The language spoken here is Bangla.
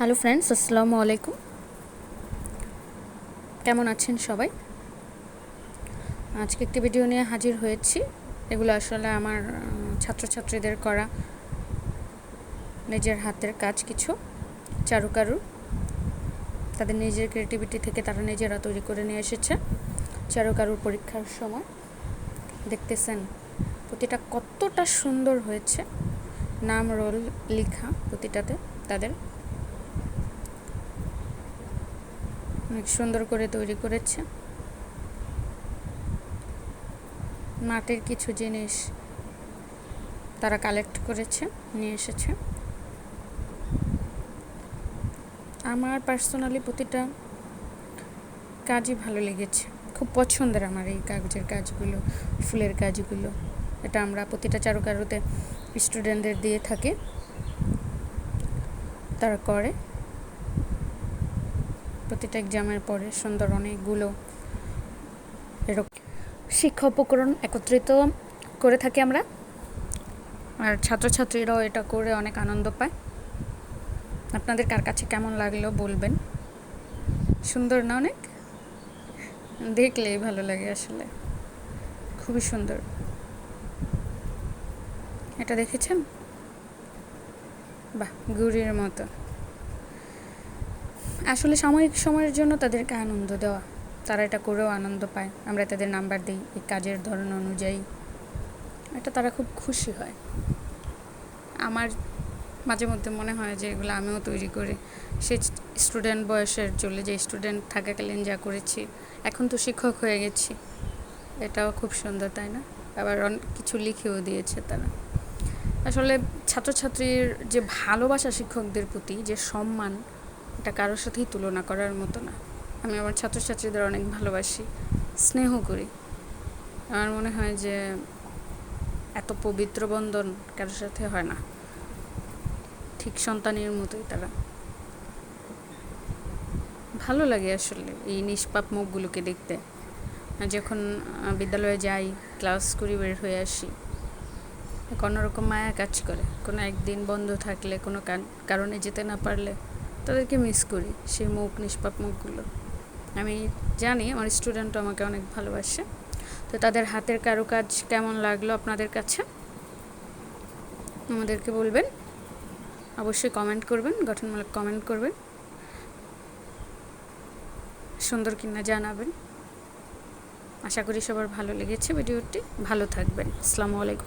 হ্যালো ফ্রেন্ডস আসসালামু আলাইকুম কেমন আছেন সবাই? আজকে একটি ভিডিও নিয়ে হাজির হয়েছি। এগুলো আসলে আমার ছাত্রছাত্রীদের করা নিজের হাতের কাজ কিছু, চারুকারু। তাদের নিজের ক্রিয়েটিভিটি থেকে তারা নিজেরা তৈরি করে নিয়ে এসেছে চারুকারুর পরীক্ষার সময়। দেখতেছেন প্রতিটা কতটা সুন্দর হয়েছে। নাম, রোল, লেখা প্রতিটাতে তাদের। অনেক সুন্দর করে তৈরি করেছে। মাটির কিছু জিনিস তারা কালেক্ট করেছে, নিয়ে এসেছে। আমার পার্সোনালি প্রতিটা কাজই ভালো লেগেছে। খুব পছন্দের আমার এই কাগজের কাজগুলো, ফুলের কাজগুলো। এটা আমরা প্রতিটা চারুকারুতে স্টুডেন্টদের দিয়ে থাকি। তারা করে। প্রতিটা এক্সামের পরে সুন্দর অনেকগুলো এরকম শিক্ষা উপকরণ একত্রিত করে থাকি আমরা। আর ছাত্রছাত্রীরাও এটা করে অনেক আনন্দ পায়। আপনাদের কার কাছে কেমন লাগল বলবেন? সুন্দর না অনেক? দেখলেই ভালো লাগে আসলে। খুবই সুন্দর। এটা দেখেছেন? বাহ, গুড়ির মতো। আসলে সাময়িক সময়ের জন্য তাদেরকে আনন্দ দেওয়া। তারা এটা করেও আনন্দ পায়। আমরা তাদের নাম্বার দিই, এই কাজের ধরন অনুযায়ী। এটা তারা খুব খুশি হয়। আমার মাঝে মধ্যে মনে হয় যে এগুলো আমিও তৈরি করি। সে স্টুডেন্ট বয়সের চলে যে স্টুডেন্ট থাকাকালীন যা করেছি, এখন তো শিক্ষক হয়ে গেছি। এটাও খুব সুন্দর, তাই না? আবার অনেক কিছু লিখেও দিয়েছে তারা। আসলে ছাত্রছাত্রীর যে ভালোবাসা শিক্ষকদের প্রতি যে সম্মান এটা কারোর সাথেই তুলনা করার মতো না। আমি আমার ছাত্রছাত্রীদের অনেক ভালোবাসি, স্নেহ করি। আমার মনে হয় যে এত পবিত্র বন্ধন কারোর সাথে হয় না। ঠিক সন্তানের মতোই তারা। ভালো লাগে আসলে এই নিষ্পাপ মুখগুলোকে দেখতে। যখন বিদ্যালয়ে যাই, ক্লাস করি, বের হয়ে আসি, এক অন্যরকম মায়া কাজ করে। কোনো একদিন বন্ধ থাকলে কান- কারণে যেতে না পারলে তাদেরকে মিস করি, সেই মুখ, নিষ্পাপ মুখগুলো। আমি জানি আমার স্টুডেন্টও আমাকে অনেক ভালোবাসে। তো তাদের হাতের কারুকাজ কেমন লাগল আপনাদের কাছে? আমাদেরকে বলবেন। অবশ্যই কমেন্ট করবেন, গঠনমূলক কমেন্ট করবেন। সুন্দর কিনা জানাবেন। আশা করি সবার ভালো লেগেছে ভিডিওটি। ভালো থাকবেন। আসসালামু আলাইকুম।